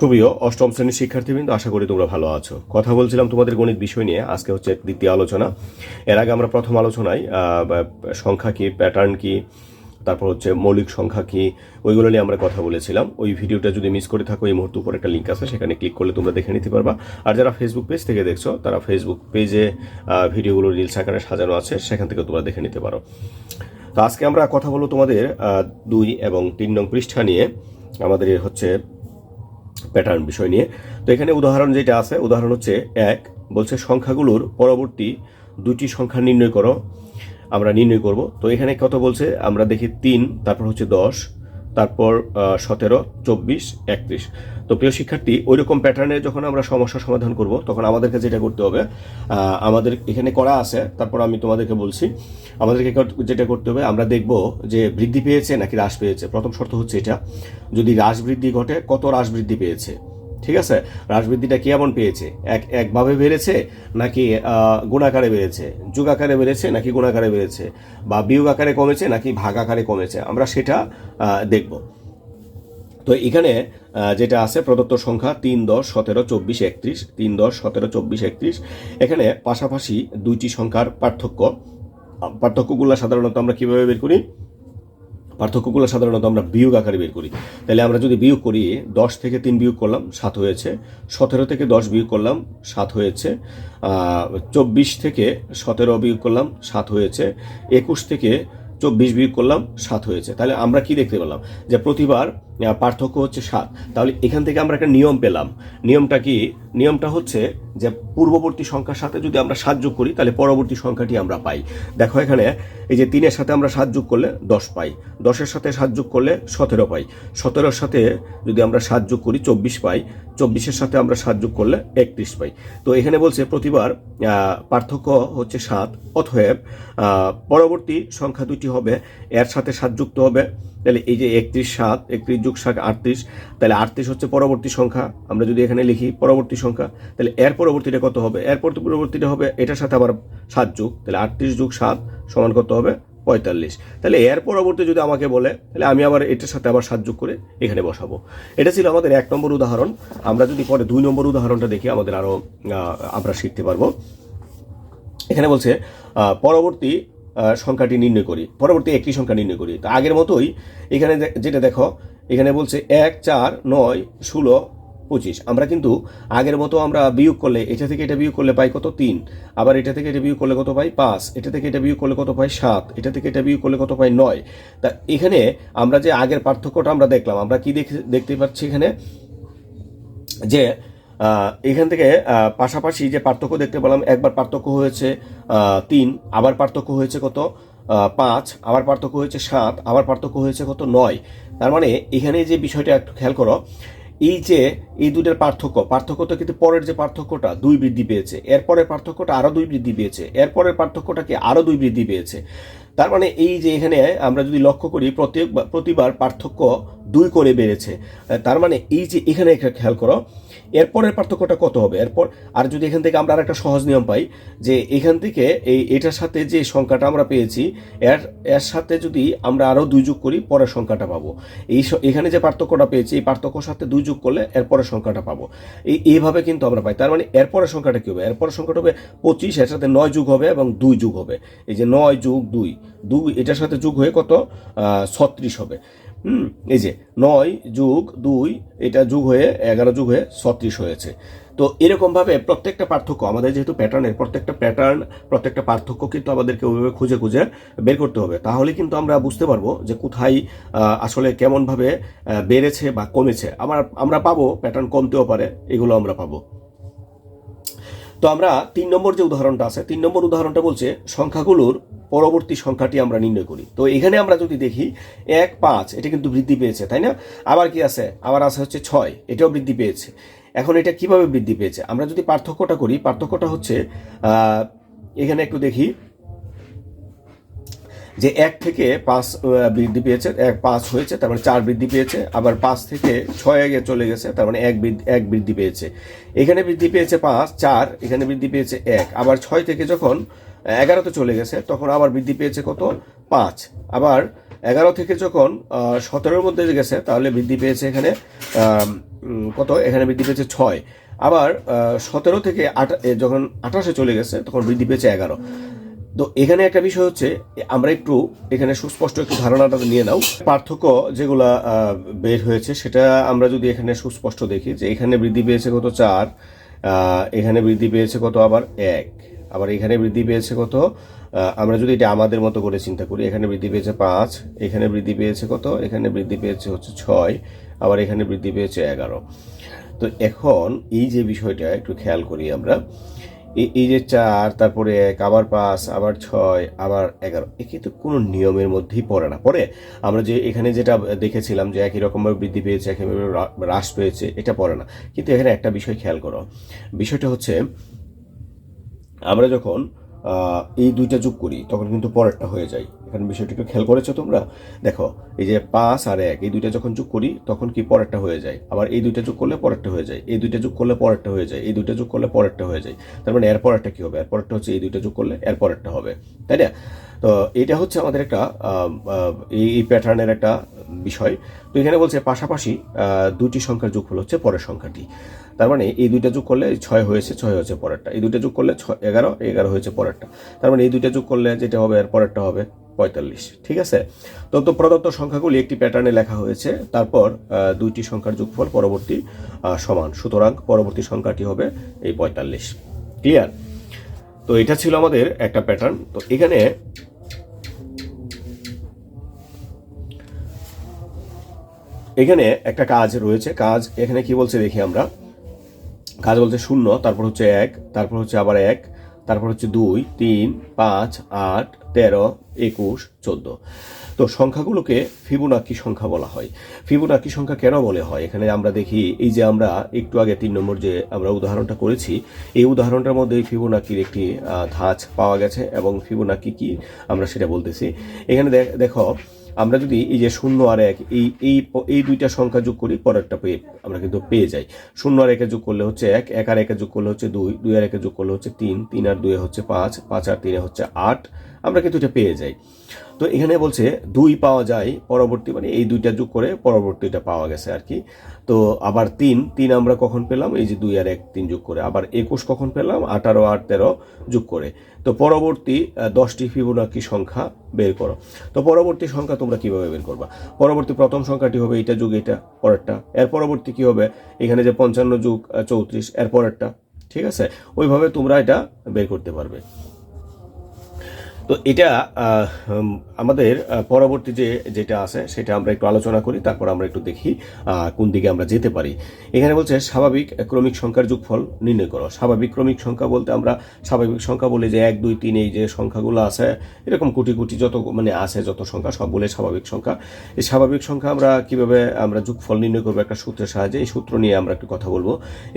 সুপ্রিয় অষ্টম শ্রেণির শিক্ষার্থীবৃন্দ, আশা করি তোমরা ভালো আছো। কথা বলছিলাম তোমাদের গণিত বিষয় নিয়ে, আজকে হচ্ছে দ্বিতীয় আলোচনা। এর আগে আমরা প্রথম আলোচনায় সংখ্যা কি প্যাটার্ন কি, তারপর হচ্ছে মৌলিক সংখ্যা কি, ওইগুলো নিয়ে আমরা কথা বলেছিলাম। ওই ভিডিওটা যদি মিস করে থাকো, এই মুহূর্তে উপর একটা লিঙ্ক আছে, সেখানে ক্লিক করলে তোমরা দেখে নিতে পারবা। আর যারা ফেসবুক পেজ থেকে দেখছ, তারা ফেসবুক পেজে ভিডিওগুলো রিলস আকারে সাজানো আছে, সেখান থেকে তোমরা দেখে নিতে পারো। তো আজকে আমরা কথা বলব তোমাদের দুই এবং তিন নং পৃষ্ঠা নিয়ে। আমাদের হচ্ছে প্যাটার্ন বিষয় নিয়ে। তো এখানে উদাহরণ যেটা আছে, উদাহরণ হচ্ছে এক, বলছে সংখ্যাগুলোর পরবর্তী দুটি সংখ্যা নির্ণয় করো। আমরা নির্ণয় করব। তো এখানে কত বলছে? আমরা দেখি তিন, তারপর হচ্ছে দশ। তারপর সতেরো, চব্বিশ, একত্রিশ। তো প্রিয় শিক্ষার্থী ওই রকম প্যাটার্নে যখন আমরা সমস্যা সমাধান করব, তখন আমাদেরকে যেটা করতে হবে আমাদের এখানে করা আছে, তারপর আমি তোমাদেরকে বলছি, আমাদেরকে যেটা করতে হবে, আমরা দেখব যে বৃদ্ধি পেয়েছে নাকি হ্রাস পেয়েছে। প্রথম শর্ত হচ্ছে এটা, যদি হ্রাস বৃদ্ধি ঘটে, কত হ্রাস বৃদ্ধি পেয়েছে? ঠিক আছে? হ্রাস বৃদ্ধিটা কেমন পেয়েছে? এক, একভাবে বেড়েছে নাকি গুণাকারে বেড়েছে? যুগ আকারে বেড়েছে নাকি গুণাকারে বেড়েছে? বা বিয়োগ আকারে কমেছে নাকি ভাগ আকারে কমেছে? আমরা সেটা দেখব। তো এখানে যেটা আছে প্রদত্ত সংখ্যা তিন দশ সতেরো চব্বিশ একত্রিশ, তিন দশ সতেরো চব্বিশ একত্রিশ। এখানে পাশাপাশি দুইটি সংখ্যার পার্থক্য। পার্থক্যগুলো সাধারণত আমরা কীভাবে বের করি? পার্থক্যগুলো সাধারণত আমরা বিয়োগ আকারে বের করি। তাহলে আমরা যদি বিয়োগ করি, দশ থেকে তিন বিয়োগ করলাম, সাত হয়েছে। সতেরো থেকে দশ বিয়োগ করলাম, সাত হয়েছে। চব্বিশ থেকে সতেরো বিয়োগ করলাম, সাত হয়েছে। একুশ থেকে চব্বিশ বিয়োগ করলাম, সাত হয়েছে। তাহলে আমরা কি দেখতে পেলাম? যে প্রতিবার পার্থক্য হচ্ছে সাত। তাহলে এখান থেকে আমরা একটা নিয়ম পেলাম। নিয়মটা কি? নিয়মটা হচ্ছে যে পূর্ববর্তী সংখ্যার সাথে যদি আমরা সাত যোগ করি, তাহলে পরবর্তী সংখ্যাটি আমরা পাই। দেখো এখানে, এই যে তিনের সাথে আমরা সাত যোগ করলে দশ পাই। দশের সাথে সাত যোগ করলে সতেরো পাই। সতেরোর সাথে যদি আমরা সাত যোগ করি, চব্বিশ পাই। চব্বিশের সাথে আমরা সাত যোগ করলে একত্রিশ পাই। তো এখানে বলছে প্রতিবার পার্থক্য হচ্ছে সাত। অতএব পরবর্তী সংখ্যা দুটি হবে, এর সাথে সাত যুক্ত হবে। তাহলে এই যে একত্রিশ সাত, একত্রিশ যুগ সাত, আটত্রিশ, তাহলে আটত্রিশ হচ্ছে পরবর্তী সংখ্যা। আমরা যদি এখানে লিখি পরবর্তী সংখ্যা, তাহলে এর পরবর্তীটা কত হবে? এর পরবর্তীটা হবে এটার সাথে আবার সাত যুগ, তাহলে আটত্রিশ যুগ সাত সমান কত হবে? পঁয়তাল্লিশ। তাহলে এর পরবর্তী যদি আমাকে বলে, তাহলে আমি আবার এটার সাথে আবার সাত যোগ করে এখানে বসাবো। এটা ছিল আমাদের এক নম্বর উদাহরণ। আমরা যদি পরে দুই নম্বর উদাহরণটা দেখি, আমাদের আরও আমরা শিখতে পারব। এখানে বলছে পরবর্তী সংখ্যাটি নির্ণয় করি। পরবর্তী একটি সংখ্যা নির্ণয় করি। তো আগের মতোই এখানে যেটা দেখো, এখানে বলছে এক, চার, নয়, ষোলো, পঁচিশ। আমরা কিন্তু আগের মতো আমরা বিয়োগ করলে, এটা থেকে এটা বিয়োগ করলে পাই কত? তিন। আবার এটা থেকে এটা বিয়োগ করলে কত পাই? পাঁচ। এটা থেকে এটা বিয়োগ করলে কত পাই? সাত। এটা থেকে এটা বিয়োগ করলে কত পাই? নয়। তা এখানে আমরা যে আগের পার্থক্যটা আমরা দেখলাম, আমরা কি দেখে দেখতে পাচ্ছি এখানে? যে এখান থেকে পাশাপাশি যে পার্থক্য দেখতে পেলাম, একবার পার্থক্য হয়েছে তিন, আবার পার্থক্য হয়েছে কত পাঁচ, আবার পার্থক্য হয়েছে সাত, আবার পার্থক্য হয়েছে কত, নয়। তার মানে এখানে যে বিষয়টা একটু খেয়াল করো, এই যে, এই দুইটার পার্থক্য পার্থক্য তো কিন্তু পরের যে পার্থক্যটা দুই বৃদ্ধি পেয়েছে, এরপরের পার্থক্যটা আরও দুই বৃদ্ধি পেয়েছে, এরপরের পার্থক্যটা কি আরও দুই বৃদ্ধি পেয়েছে। তার মানে এই যে এখানে আমরা যদি লক্ষ্য করি প্রত্যেক প্রতিবার পার্থক্য দুই করে বেড়েছে। তার মানে এই যে এখানে একটা খেয়াল করো, এরপরের পার্থক্যটা কত হবে? এরপর আর যদি এখান থেকে আমরা আর একটা সহজ নিয়ম পাই, যে এখান থেকে এই এটার সাথে যে সংখ্যাটা আমরা পেয়েছি, এর এর সাথে যদি আমরা আরও দুই যোগ করি, পরের সংখ্যাটা পাবো। এই এখানে যে পার্থক্যটা পেয়েছি, এই পার্থক্যর সাথে দুই যোগ করলে এরপরের সংখ্যাটা পাবো। এই এইভাবে কিন্তু আমরা পাই। তার মানে এরপরের সংখ্যাটা কী হবে? এরপরের সংখ্যাটা হবে পঁচিশ, এর সাথে নয় যুগ হবে এবং দুই যুগ হবে। এই যে নয় যুগ দুই দুই, এটার সাথে যুগ হয়ে কত? ছত্রিশ হবে। হুম, এই যে নয় যুগ দুই, এটা যুগ হয়ে এগারো যুগ হয়ে ছত্রিশ হয়েছে। তো এরকমভাবে প্রত্যেকটা পার্থক্য, আমাদের যেহেতু প্যাটার্নের, প্রত্যেকটা প্যাটার্ন, প্রত্যেকটা পার্থক্য কিন্তু আমাদেরকে ওইভাবে খুঁজে খুঁজে বের করতে হবে। তাহলে কিন্তু আমরা বুঝতে পারব যে কোথায় আসলে কেমনভাবে বেড়েছে বা কমেছে। আমার, আমরা পাবো, প্যাটার্ন কমতেও পারে, এগুলো আমরা পাবো। তো আমরা তিন নম্বর যে উদাহরণটা আছে, তিন নম্বর উদাহরণটা বলছে, সংখ্যাগুলোর পরবর্তী সংখ্যাটি আমরা নির্ণয় করি। তো এখানে আমরা যদি দেখি, এক, পাঁচ, এটা কিন্তু বৃদ্ধি পেয়েছে, তাই না? আবার কি আছে? আবার আছে হচ্ছে ছয়, এটাও বৃদ্ধি পেয়েছে। এখন এটা কীভাবে বৃদ্ধি পেয়েছে? আমরা যদি পার্থক্যটা করি, পার্থক্যটা হচ্ছে এখানে একটু দেখি যে এক থেকে পাঁচ বৃদ্ধি পেয়েছে, এক পাঁচ হয়েছে, তার মানে চার বৃদ্ধি পেয়েছে, আবার পাঁচ থেকে ছয় আগে চলে গেছে, তার মানে এক এক বৃদ্ধি পেয়েছে। এখানে বৃদ্ধি পেয়েছে পাঁচ, চার, এখানে বৃদ্ধি পেয়েছে এক, আবার ছয় থেকে যখন এগারোতে চলে গেছে, তখন আবার বৃদ্ধি পেয়েছে কত? পাঁচ, আবার এগারো থেকে যখন সতেরোর মধ্যে গেছে, তাহলে বৃদ্ধি পেয়েছে এখানে কত? এখানে বৃদ্ধি পেয়েছে ছয়, আবার সতেরো থেকে আটা যখন আঠাশে চলে গেছে, তখন বৃদ্ধি পেয়েছে এগারো। তো এখানে একটা বিষয় হচ্ছে, আমরা একটু এখানে সুস্পষ্ট একটু ধারণাটা নিয়ে নাও। পার্থক্য যেগুলা বের হয়েছে, সেটা আমরা যদি এখানে সুস্পষ্ট দেখি যে এখানে বৃদ্ধি পেয়েছে কত চার এখানে বৃদ্ধি পেয়েছে কত আবার এক, আবার এখানে বৃদ্ধি পেয়েছে কত আমরা যদি এটা আমাদের মতো করে চিন্তা করি, এখানে বৃদ্ধি পেয়েছে পাঁচ, এখানে বৃদ্ধি পেয়েছে কত, এখানে বৃদ্ধি পেয়েছে হচ্ছে ছয়, আবার এখানে বৃদ্ধি পেয়েছে এগারো। তো এখন এই যে বিষয়টা একটু খেয়াল করি আমরা এই যে চার, তারপরে এক, আবার পাঁচ, আবার ছয়, আবার এগারো। এ কিন্তু কোনো নিয়মের মধ্যেই পড়ে না। পরে আমরা যে, এখানে যেটা দেখেছিলাম যে, একই রকমভাবে বৃদ্ধি পেয়েছে একইভাবে হ্রা- হ্রাস পেয়েছে, এটা পড়ে না। কিন্তু এখানে একটা বিষয় খেয়াল করো। বিষয়টা হচ্ছে, আমরা যখন এই দুইটা যোগ করি, তখন কিন্তু পরেরটা হয়ে যায়। এখানে বিষয়টা একটু খেয়াল করেছ তোমরা? দেখো, এই যে পাঁচ আর এক, এই দুইটা যখন যোগ করি, তখন কি পরেরটা হয়ে যায়? আবার এই দুইটা যোগ করলে পরেরটা হয়ে যায়, এই দুইটা যোগ করলে পরেরটা হয়ে যায়, এই দুইটা যোগ করলে পরেরটা হয়ে যায়। তার মানে এর পরেরটা কি হবে? এর পরেরটা হচ্ছে এই দুইটা যোগ করলে এর পরেরটা হবে, তাই না? তো এটা হচ্ছে আমাদের একটা এই প্যাটার্নের একটা বিষয়। তো এখানে বলছে পাশাপাশি দুটি সংখ্যার যোগফল হচ্ছে পরের সংখ্যাটি। তার মানে এই দুইটা যোগ করলে ছয় হয়েছে ছয় হয়েছে পরেরটা। এই দুইটা যোগ করলে ছয়, এগারো এগারো হয়েছে পরেরটা। তার মানে এই দুইটা যোগ করলে যেটা হবে, এর পরেরটা হবে। পঁয়তাল্লিশ, ঠিক আছে? তো প্রদত্ত সংখ্যাগুলি একটি প্যাটার্নে লেখা হয়েছে। তারপর দুইটি সংখ্যার যোগফল পরবর্তী সমান। সুতরাং পরবর্তী সংখ্যাটি হবে এই পঁয়তাল্লিশ। ক্লিয়ার তো এটা ছিল আমাদের একটা প্যাটার্ন তো এখানে এখানে একটা কাজ রয়েছে। কাজ, এখানে কি বলছে দেখি আমরা? কাজ বলছে শূন্য, তারপর হচ্ছে এক, তারপর হচ্ছে আবার এক। তারপর হচ্ছে দুই, তিন, পাঁচ, আট, তেরো, একুশ, চোদ্দ। তো সংখ্যাগুলোকে ফিবোনাকি সংখ্যা বলা হয়। ফিবোনাকি সংখ্যা কেন বলে হয়? এখানে আমরা দেখি, এই যে আমরা একটু আগে তিন নম্বর যে আমরা উদাহরণটা করেছি, এই উদাহরণটার মধ্যে ফিবোনাকির একটি ধাঁচ পাওয়া গেছে এবং ফিবোনাকি কি আমরা সেটা বলতেছি। এখানে দেখো আমরা যদি এই যে শূন্য আর এক, এই এই এই দুইটা সংখ্যা যোগ করি, পরেরটা পেয়ে আমরা কিন্তু পেয়ে যাই। শূন্য আর একে যোগ করলে হচ্ছে এক এক আর একে যোগ করলে হচ্ছে দুই দুই আর একে যোগ করলে হচ্ছে তিন তিন আর দুয়ে হচ্ছে পাঁচ পাঁচ আর তিনে হচ্ছে আট আমরা কিন্তু এটা পেয়ে যাই। তো এখানে বলছে দুই পাওয়া যায় পরবর্তী মানে এই দুইটা যোগ করে পরবর্তীটা পাওয়া গেছে আর কি। তো আবার তিন তিন আমরা কখন পেলাম? এই যে দুই আর এক, তিন যোগ করে। আবার একুশ কখন পেলাম? আঠারো, আট, তেরো যোগ করে। তো পরবর্তী দশটি ফিবোনাকি সংখ্যা বের করো। তো পরবর্তী সংখ্যা তোমরা কীভাবে বের করবা? পরবর্তী প্রথম সংখ্যাটি হবে এটা যুগ এটা পরেরটা। এর পরবর্তী কি হবে? এখানে যে পঞ্চান্ন যুগ চৌত্রিশ, এর পরেরটা। ঠিক আছে? ওইভাবে তোমরা এটা বের করতে পারবে। তো এটা আমাদের পরবর্তী যে, যেটা আছে সেটা আমরা একটু আলোচনা করি, তারপর আমরা একটু দেখি কোন দিকে আমরা যেতে পারি। এখানে বলছে, স্বাভাবিক ক্রমিক সংখ্যার যোগফল নির্ণয় করো। স্বাভাবিক ক্রমিক সংখ্যা বলতে আমরা, স্বাভাবিক সংখ্যা বলি যে এক, দুই, তিন, এই যে সংখ্যাগুলো আছে, এরকম কোটি কোটি যত মানে আছে যত সংখ্যা, সব বলে স্বাভাবিক সংখ্যা। এই স্বাভাবিক সংখ্যা আমরা কীভাবে, আমরা যোগফল নির্ণয় করব একটা সূত্রের সাহায্যে, এই সূত্র নিয়ে আমরা একটু কথা বলব।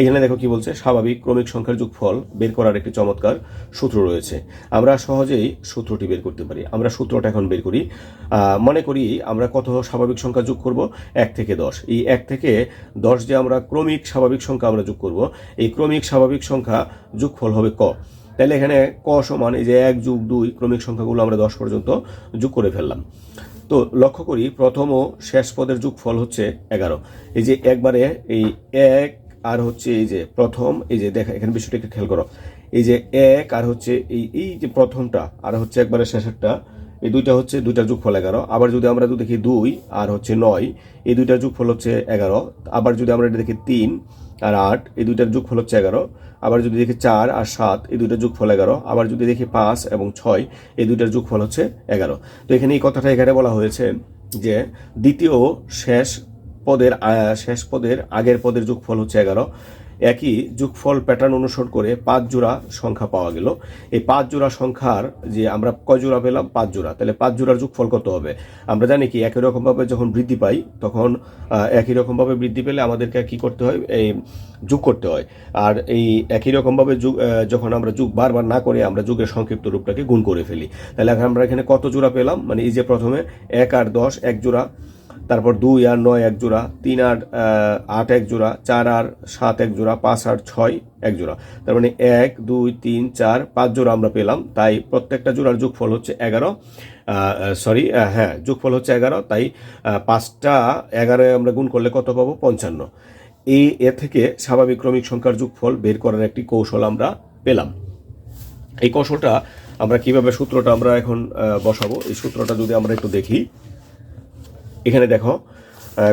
এখানে দেখো কি বলছে, স্বাভাবিক ক্রমিক সংখ্যার যোগফল বের করার একটি চমৎকার সূত্র রয়েছে। আমরা সহজেই সূত্রটি বের করতে পারি। আমরা সূত্রটা এখন বের করি। মনে করি আমরা কত স্বাভাবিক সংখ্যা যোগ করব? এক থেকে দশ। এই এক থেকে দশ যে আমরা ক্রমিক স্বাভাবিক সংখ্যা আমরা যোগ করব, এই ক্রমিক স্বাভাবিক সংখ্যা যোগফল হবে ক। তাহলে এখানে ক সমান এই যে এক যুগ দুই ক্রমিক সংখ্যাগুলো আমরা দশ পর্যন্ত যোগ করে ফেললাম। তো লক্ষ্য করি প্রথম ও শেষ পদের যোগফল হচ্ছে এগারো। এই যে একবারে এই এক আর হচ্ছে এই যে প্রথম, এই যে দেখা, এখানে বিষয়টা একটু খেয়াল করো। এই যে এক আর হচ্ছে এই এই যে প্রথমটা আর হচ্ছে একবারে শেষেরটা, এই দুইটা হচ্ছে দুইটা যোগফল এগারো। আবার যদি আমরা দেখি দুই আর হচ্ছে নয়, এই দুইটার যোগফল হচ্ছে এগারো। আবার যদি আমরা এটা দেখি তিন আর আট, এই দুইটার যোগফল হচ্ছে এগারো। আবার যদি দেখি চার আর সাত, এই দুইটার যোগফল এগারো। আবার যদি দেখি পাঁচ এবং ছয়, এই দুইটার যোগফল হচ্ছে এগারো। তো এখানে এই কথাটা এখানে বলা হয়েছে যে দ্বিতীয় শেষ পদের শেষ পদের, আগের পদের যোগফল হচ্ছে এগারো। একই যোগফল প্যাটার্ন অনুসরণ করে পাঁচ জোড়া সংখ্যা পাওয়া গেল। এই পাঁচ জোড়া সংখ্যার যে আমরা কয় জোড়া পেলাম? পাঁচ জোড়া। তাহলে পাঁচ জোড়ার যোগফল কত হবে? আমরা জানি কি, একই রকমভাবে যখন বৃদ্ধি পাই, তখন একই রকমভাবে বৃদ্ধি পেলে আমাদেরকে কি করতে হয়? এই যোগ করতে হয়। আর এই একই রকমভাবে যুগ যখন আমরা যুগ বারবার না করে আমরা যুগের সংক্ষিপ্ত রূপটাকে গুণ করে ফেলি। তাহলে আমরা এখানে কত জোড়া পেলাম? মানে এই যে প্রথমে এক আর দশ, এক জোড়া তারপর দুই আর নয় এক জোড়া, তিন আর আট এক জোড়া, চার আর সাত এক জোড়া, পাঁচ আর ছয় এক জোড়া। তার মানে এক, দুই, তিন, চার, পাঁচ জোড়া আমরা পেলাম। তাই প্রত্যেকটা জোড়ার যোগফল হচ্ছে এগারো। সরি হ্যাঁ যোগফল হচ্ছে এগারো। তাই পাঁচটা এগারো আমরা গুণ করলে কত পাবো? পঞ্চান্ন। এই এ থেকে স্বাভাবিক ক্রমিক সংখ্যার যোগফল বের করার একটি কৌশল আমরা পেলাম। এই কৌশলটা আমরা কীভাবে সূত্রটা আমরা এখন বসাবো? এই সূত্রটা যদি আমরা একটু দেখি। এখানে দেখো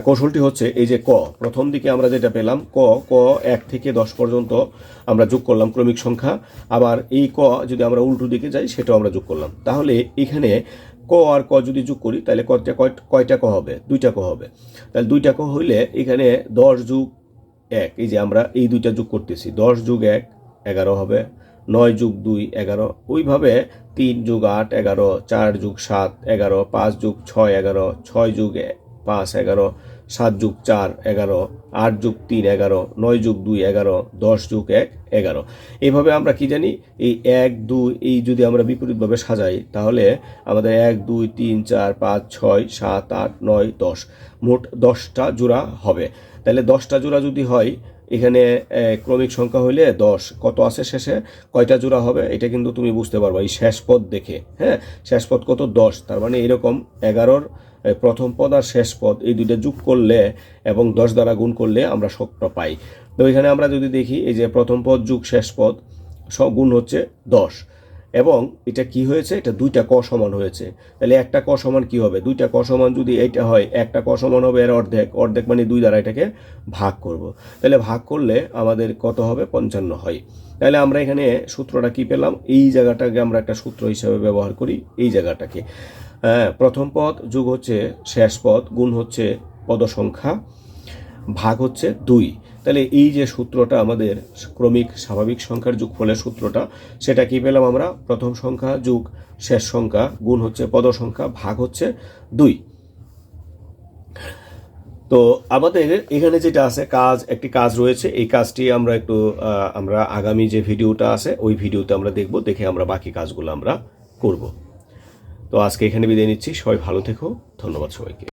কৌশলটি হচ্ছে এই যে ক, প্রথম দিকে আমরা যেটা পেলাম, ক ক এক থেকে দশ পর্যন্ত আমরা যোগ করলাম ক্রমিক সংখ্যা। আবার এই ক যদি আমরা উল্টো দিকে যাই, সেটাও আমরা যোগ করলাম। তাহলে এখানে ক আর ক যদি যোগ করি, তাহলে কয়টা, কয়- কয়টা ক হবে? দুইটা ক হবে। তাহলে দুইটা ক হইলে এখানে দশ যোগ এক, এই যে আমরা এই দুইটা যোগ করতেছি, দশ যোগ এক, এগারো হবে। নয় যুগ দুই এগারো। ওইভাবে তিন যুগ আট এগারো, চার যুগ সাত এগারো, পাঁচ যুগ ছয় এগারো, ছয় যুগ পাঁচ এগারো, সাত যুগ চার এগারো, আট যুগ তিন এগারো, নয় যুগ দুই এগারো, দশ যুগ এক এগারো। এইভাবে আমরা কি জানি, এই এক, দুই, এই যদি আমরা বিপরীতভাবে সাজাই, তাহলে আমাদের এক, দুই, তিন, চার, পাঁচ, ছয়, সাত, আট, নয়, দশ। মোট দশটা জোড়া হবে। তাহলে দশটা জোড়া যদি হয় এখানে ক্রমিক সংখ্যা হইলে দশ। কত আছে শেষে? কয়টা জোড়া হবে? এটা কিন্তু তুমি বুঝতে পারবা এই শেষ পদ দেখে হ্যাঁ? শেষ পদ কত? দশ। তার মানে এরকম এগারোর প্রথম পদ আর শেষ পদ, এই দুইটা যোগ করলে এবং দশ দ্বারা গুণ করলে আমরা সবটা পাই। তো এখানে আমরা যদি দেখি, এই যে প্রথম পদ যুগ শেষ পদ, সব গুণ হচ্ছে দশ। এবং এটা কি হয়েছে? এটা দুইটা ক সমান হয়েছে। তাহলে একটা ক সমান কি হবে? দুইটা ক সমান যদি এইটা হয়, একটা ক সমান হবে এর অর্ধেক। অর্ধেক মানে দুই দ্বারা এটাকে ভাগ করব। তাহলে ভাগ করলে আমাদের কত হবে? পঞ্চান্ন হয়। তাহলে আমরা এখানে সূত্রটা কি পেলাম? এই জায়গাটাকে আমরা একটা সূত্র হিসাবে ব্যবহার করি, এই জায়গাটাকে। হ্যাঁ প্রথম পদ যোগ হচ্ছে শেষ পদ, গুণ হচ্ছে পদসংখ্যা, ভাগ হচ্ছে দুই। তাহলে এই যে সূত্রটা আমাদের ক্রমিক স্বাভাবিক সংখ্যার যোগফলের সূত্রটা, সেটা কি পেলাম আমরা? প্রথম সংখ্যা যোগ শেষ সংখ্যা গুণ হচ্ছে পদ সংখ্যা ভাগ হচ্ছে দুই। তো আমাদের এখানে যেটা আছে, কাজ, একটি কাজ রয়েছে, এই কাজটি আমরা একটু আমরা আগামী যে ভিডিওটা আছে, ওই ভিডিওতে আমরা দেখব, দেখে আমরা বাকি কাজগুলো আমরা করব। তো আজকে এখানে বিদায় নিচ্ছি, সবাই ভালো থেকো, ধন্যবাদ সবাইকে।